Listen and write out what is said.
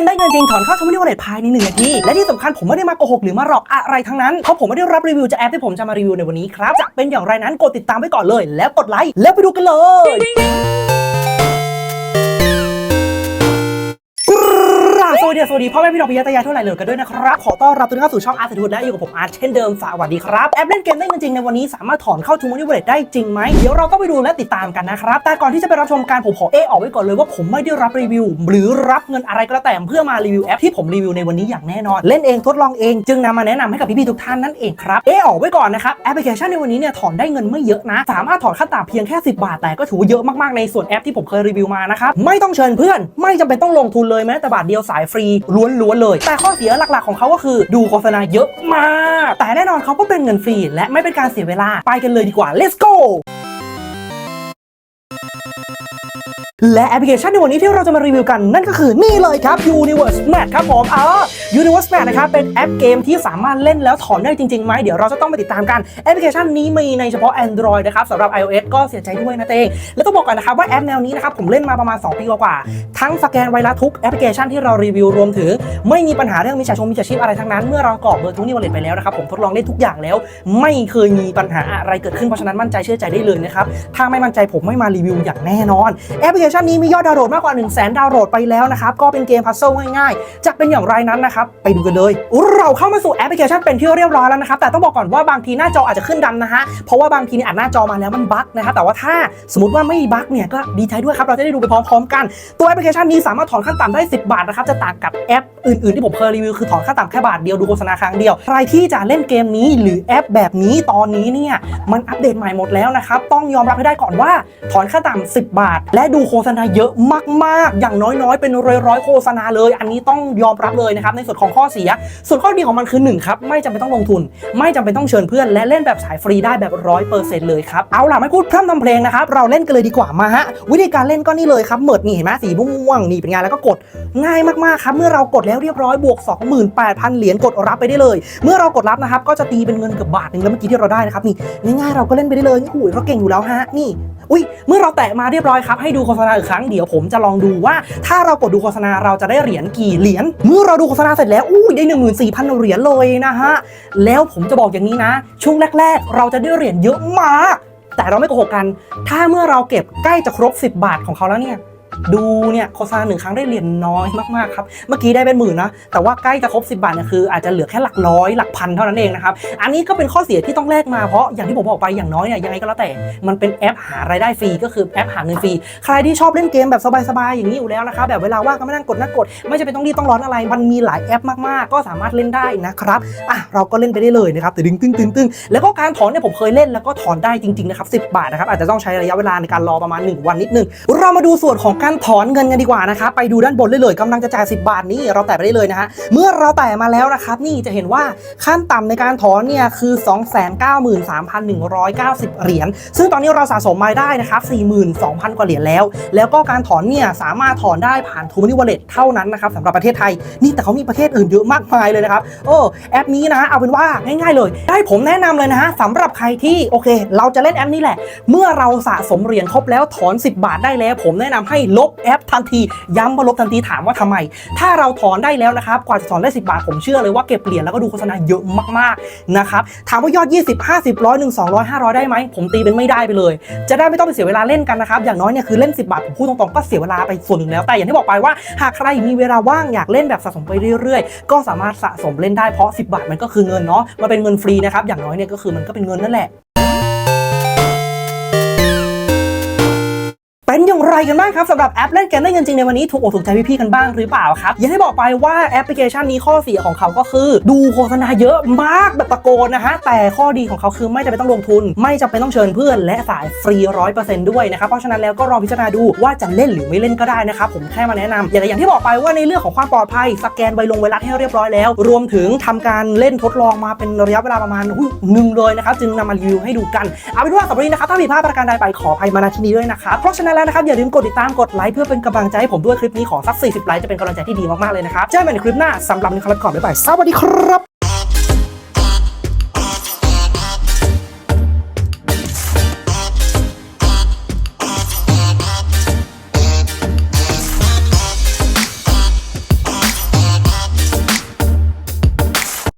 มได้เงินจริงถอนเข้าทวิตวอลเลตภายในหนึ่งนาทีและที่สำคัญผมไม่ได้มาโกหกหรือมาหลอกอะไรทั้งนั้นเพราะผมไม่ได้รับรีวิวจากแอปที่ผมจะมารีวิวในวันนี้ครับจะเป็นอย่างไรนั้นกดติดตามไว้ก่อนเลย แล้วกดไลค์แล้วไปดูกันเลย วัสดีสวัสดีพ่อแม่พี่น้องพี่ยาตายายทั่วไหร่เลยกันด้วยนะครับ ขอต้อนรับทุกท่านเข้าสู่ช่องอาร์ตทูดและอยู่กับผมอาร์ตเช่นเดิมสวัสดีครับ แอปเล่นเกมได้เงินจริงในวันนี้สามารถถอนเข้าทูมันนี่วอลเลตได้จริงไหมเดี๋ยวเราต้องไปดูและติดตามกันนะครับ แต่ก่อนที่จะไปรับชมการผมขอเอออกไว้ก่อนเลยว่าผมไม่ได้รับรีวิว หรือรับเงินอะไรก็แล้วแต่เพื่อมารีวิวแอปที่ผมรีวิวในวันนี้อย่างแน่นอน เล่นเองทดลองเองจึงนำมาแนะนำให้กับพี่ๆทุกท่านนั่นเองครับเอะออกไว้ก่อนนะครับแอปพลิเคชันในวันนี้เนี่ยถอนได้เงินไม่เยอะนะ สามารถถอนขั้นต่ำเพียงแค่ 10 บาท แต่ก็ถือว่าเยอะมากๆในส่วนแอปที่ผมเคยรีวิวมานะครับไม่ต้องเชิญเพื่อน ไม่จำเป็นต้องลงทุนเลยแม้แต่บาทเดียวสายฟรีล้วนๆเลย แต่ข้อเสียหลักๆของเขาก็คือดูโฆษณาเยอะมาก แต่แน่นอนเขาก็เป็นเงินฟรี และไม่เป็นการเสียเวลาไปกันเลยดีกว่า let's go และแอปพลิเคชันในวันนี้ที่เราจะมารีวิวกันนั่นก็คือนี่เลยครับ Universe Match ครับผมเออ Universe Match นะครับเป็นแอปเกมที่สามารถเล่นแล้วถอนได้จริงๆไหมเดี๋ยวเราจะต้องไปติดตามกันแอปพลิเคชันนี้มีในเฉพาะ Android นะครับสำหรับ iOS ก็เสียใจด้วยนะเตงและต้องบอกก่อนนะครับว่าแอปแนวนี้นะครับผมเล่นมาประมาณ 2 ปีกว่าๆทั้งสแกนไวรัสทุกแอปพลิเคชันที่เรารีวิวรวมถึง ไม่มีปัญหาเรื่องมิจฉาชงมิจฉาชีพอะไรทั้งนั้นเมื่อเรากรอกเบอร์ทุกนิวเลตไปแล้วนะครับผมทดลองเล่นทุกอย่างแล้ว ไม่เคยมีปัญหาอะไรเกิดขึ้นเพราะฉะนั้นมั่นใจเชื่อใจได้เลยนะครับถ้าไม่มั่นใจผมไม่มารีวิวอย่างแน่นอนแอปพลิเคคชันนี้มียอดดาวน์โหลดมากกว่า 1 0 0 0 0แสนดาวน์โหลดไปแล้วนะครับ ก็เป็นเกมพัซเซิลง่ายๆ จะเป็นอย่างไรนั้นนะครับ ไปดูกันเลย เราเข้ามาสู่แอปพลิเคชันเป็นที่เรียบร้อยแล้วนะครับ แต่ต้องบอกก่อนว่าบางทีหน้าจออาจจะขึ้นดำนะฮะ เพราะว่าบางทีเนี่ยอัดหน้าจอมาแล้วมันบั๊กนะครับแต่ว่าถ้าสมมติว่าไม่บั๊กเนี่ยก็ดีใจด้วยครับ เราจะได้ดูไปพร้อมๆกัน ตัวแอปพลิเคชันนี้สามารถถอนขั้นต่ำได้ 10 บาทนะครับ จะต่างกับแอปอื่นๆที่ผมเคยรีวิวคือถอนขั้นต่ำแค่บาทเดียวดูโฆษณาครั้งเดียว ใครที่จะเล่นเกมนี้หรือแอปแบบนี้ตอนนี้เนี่ยมันอัปเดตใหม่หมดแล้วนะครับต้องยอมรับให้ได้ก่อนว่าถอนค่าต่ำ10 บาท และดูโฆษณาเยอะมากๆ อย่างน้อยๆ เป็นร้อยๆโฆษณาเลย อันนี้ต้องยอมรับเลยนะครับในส่วนของข้อเสีย ส่วนข้อดีของมันคือ1ครับไม่จำเป็นต้องลงทุน ไม่จำเป็นต้องเชิญเพื่อน และเล่นแบบสายฟรีได้แบบร้อยเปอร์เซ็นต์เลยครับเอาล่ะไม่พูดพร่ำทำเพลงนะครับเราเล่นกันเลยดีกว่ามาฮะวิธีการเล่นก็นี่เลยครับเหมิดนี่เห็นไหมสีม่วงนี่เป็นไงแล้วก็กดง่ายมากๆครับเมื่อเรากดแล้วเรียบร้อยบวก 28,000 เหรียญกดรับไปได้เลย เมื่อเรากดรับนะครับก็จะตีเป็นเงินเกือบบาทหนึงแล้วเมื่อกี้ที่เราได้นะครับนี่ง่ายๆเราก็เล่นไปได้เลยนี่อุ้ยเราเก่งอยู่แล้วฮะนี่ อุ้ยเมื่อเราแตะมาเรียบร้อยครับให้ดูโฆษณาอีกครั้งเดี๋ยวผมจะลองดูว่า ถ้าเรากดดูโฆษณาเราจะได้เหรียญกี่เหรียญเมื่อเราดูโฆษณาเสร็จแล้วอุ้ยได้ 14,000เหรียญเลยนะฮะแล้วผมจะบอกอย่างนี้นะ ช่วงแรก ๆ เราจะได้เหรียญเยอะมาก แต่เราไม่โกหกกัน ถ้าเมื่อเราเก็บใกล้จะครบ 10 บาทของเขาแล้วเนี่ย ดูเนี่ยโฆษณาหนึ่งครั้งได้เหรียญน้อยมากๆครับ เมื่อกี้ได้เป็นหมื่นนะ แต่ว่าใกล้จะครบ 10 บาทเนี่ยคืออาจจะเหลือแค่หลักร้อยหลักพันเท่านั้นเองนะครับ อันนี้ก็เป็นข้อเสียที่ต้องแลกมาเพราะอย่างที่ผมบอกไปอย่างน้อยเนี่ยยังไงก็แล้วแต่ มันเป็นแอปหารายได้ฟรีก็คือแอปหาเงินฟรี ใครที่ชอบเล่นเกมแบบสบายๆอย่างนี้อยู่แล้วนะครับแบบเวลาว่างก็ไม่นั่งกดนั่งกด ไม่จำเป็นต้องรีบต้องร้อนอะไร มันมีหลายแอปมากๆ ก็สามารถเล่นได้นะครับอะเราก็เล่นไปได้เลยนะครับแต่ดึงตึงตึงตึงแล้วก็การถอนเนี่ยผมเคยเล่นแล้วก็ถอนได้จริงๆนะครับ10 บาทนะครับอาจจะต้องใช้ระยะเวลาในการรอประมาณ 1 วันนิดนึงเรามาดูส่วนของการถอนเงินกันดีกว่านะครับไปดูด้านบนได้เลยกำลังจะจ่าย10 บาทนี้เราแตะไปได้เลยนะฮะเมื่อเราแตะมาแล้วนะครับนี่จะเห็นว่าขั้นต่ำในการถอนเนี่ยคือ 293,190 เหรียญซึ่งตอนนี้เราสะสมมาได้นะครับ42,000 กว่าเหรียญแล้ว แล้วก็การถอนเนี่ยสามารถถอนได้ผ่าน t ูมินิวอลเล็ตเท่านั้นนะครับสำหรับประเทศไทยนี่แต่เขามีประเทศอื่นเยอะมากมายเลยนะครับโอ้แอปนี้นะเอาเป็นว่าง่ายๆเลย ได้ผมแนะนำเลยนะฮะสำหรับใครที่โอเค เราจะเล่นแอปนี้แหละ เมื่อเราสะสมเหรียญครบแล้วถอน 10 บาทได้แล้ว ผมแนะนำให้ลบแอปทันที ย้ำว่าลบทันทีถามว่าทำไม ถ้าเราถอนได้แล้วนะครับกว่าจะถอนได้ 10 บาทผมเชื่อเลยว่าเก็บเหรียญแล้วก็ดูโฆษณาเยอะมากๆนะครับถามว่ายอด 20 50 100 1 200 500 ได้ไหมผมตีเป็นไม่ได้ไปเลย จะได้ไม่ต้องไปเสียเวลาเล่นกันนะครับอย่างน้อยเนี่ยคือเล่น 10 บาทผมพูดตรงๆก็เสียเวลาไปส่วนหนึ่งแล้วแต่อย่างที่บอกไปว่าหากใครมีเวลาว่างอยากเล่นแบบสะสมไปเรื่อยๆ ก็สามารถสะสมเล่นได้เพราะ 10 บาทมันก็คือเงินเนาะมันเป็นเงินฟรีนะครับอย่างน้อยเนี่ยก็คือมันก็เป็นเงินนั่นแหละ เป็นอย่างไรกันบ้างครับสำหรับแอปเล่นเกมได้เงินจริงในวันนี้ถูกอกถูกใจพี่ๆกันบ้างหรือเปล่าครับอย่างที่บอกไปว่าแอปพลิเคชันนี้ข้อเสียของเขาก็คือ ดูโฆษณาเยอะมากแบบตะโกนนะฮะแต่ข้อดีของเขาคือไม่จำเป็นต้องลงทุน ไม่จำเป็นต้องเชิญเพื่อน และสายฟรีร้อยเปอร์เซ็นต์ด้วยนะครับเพราะฉะนั้นแล้วก็ลองพิจารณาดูว่าจะเล่นหรือไม่เล่นก็ได้นะครับผมแค่มาแนะนำอย่างอย่างที่บอกไปว่าในเรื่องของความปลอดภัยสแกนไวลงไวรัสให้เรียบร้อยแล้ว รวมถึงทำการเล่นทดลองมาเป็นระยะเวลาประมาณหนึ่งเลยนะครับจึงนำมารีวิวให้ดูกันเอาเป็นว่าสำหรับวันนี้นะครับถ้าผิดพลาดประการใดไปขออภัยมาณที่นี้ด้วยนะครับเพราะฉะนั้นแล้วนะครับอย่าลืมกดติดตามกดไลค์เพื่อเป็นกำลังใจให้ผมด้วยคลิปนี้ขอสัก40ไลค์จะเป็นกำลังใจที่ดีมากๆเลยนะครับเจอกันใหม่ในคลิปหน้าสำหรับนี้ขอลิปก่อนบ๊ายบายสวัสดีครับ